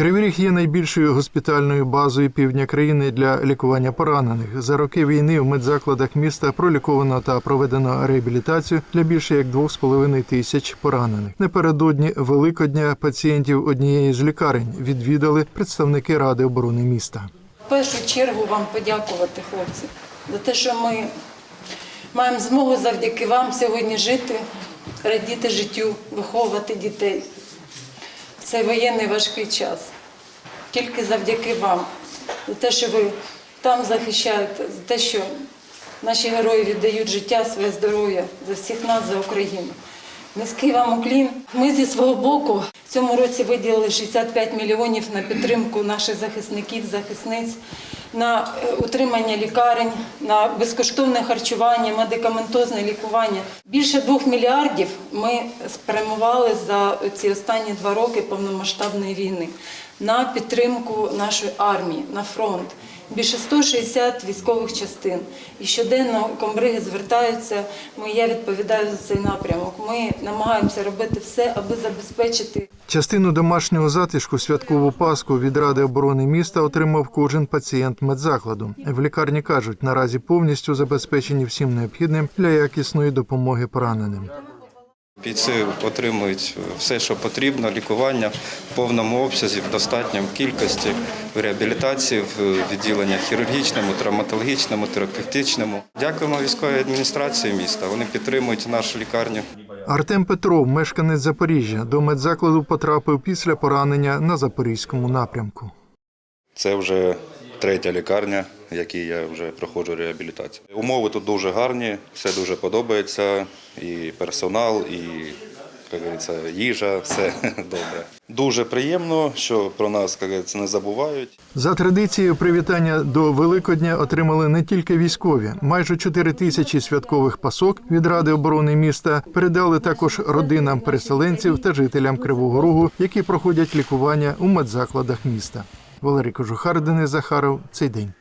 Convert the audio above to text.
Кривий Ріг є найбільшою госпітальною базою півдня країни для лікування поранених. За роки війни в медзакладах міста проліковано та проведено реабілітацію для більше як 2,5 тисяч поранених. Напередодні Великодня пацієнтів однієї з лікарень відвідали представники Ради оборони міста. В першу чергу вам подякувати, хлопці, за те, що ми маємо змогу завдяки вам сьогодні жити, радіти життю, виховувати дітей цей воєнний важкий час. Тільки завдяки вам, за те, що ви там захищаєте, за те, що наші герої віддають життя, своє здоров'я за всіх нас, за Україну. Низький вам уклін. Ми зі свого боку в цьому році виділили 65 мільйонів на підтримку наших захисників, захисниць, на е, утримання лікарень, на безкоштовне харчування, медикаментозне лікування. Більше двох мільярдів ми спрямували за ці останні два роки повномасштабної війни на підтримку нашої армії, на фронт. Більше 160 військових частин. І щоденно комбриги звертаються. Ми, я відповідаю за цей напрямок. Ми намагаємося робити все, аби забезпечити Частину домашнього затишку святкову паску від Ради оборони міста отримав кожен пацієнт медзакладу. В лікарні кажуть, наразі повністю забезпечені всім необхідним для якісної допомоги пораненим. Бійці отримують все, що потрібно, лікування в повному обсязі, в достатньому кількості, в реабілітації, в відділеннях хірургічному, травматологічному, терапевтичному. Дякуємо військовій адміністрації міста. Вони підтримують нашу лікарню. Артем Петров, мешканець Запоріжжя, до медзакладу потрапив після поранення на запорізькому напрямку. Це вже третя лікарня, якій я вже проходжу реабілітацію. Умови тут дуже гарні, все дуже подобається. І персонал, і як говориться, їжа, все добре. Дуже приємно, що про нас як говориться, не забувають. За традицією привітання до Великодня отримали не тільки військові. Майже 4 тисячі святкових пасок від Ради оборони міста передали також родинам переселенців та жителям Кривого Рогу, які проходять лікування у медзакладах міста. Валерій Кожухар, Денис Захаров. Цей день.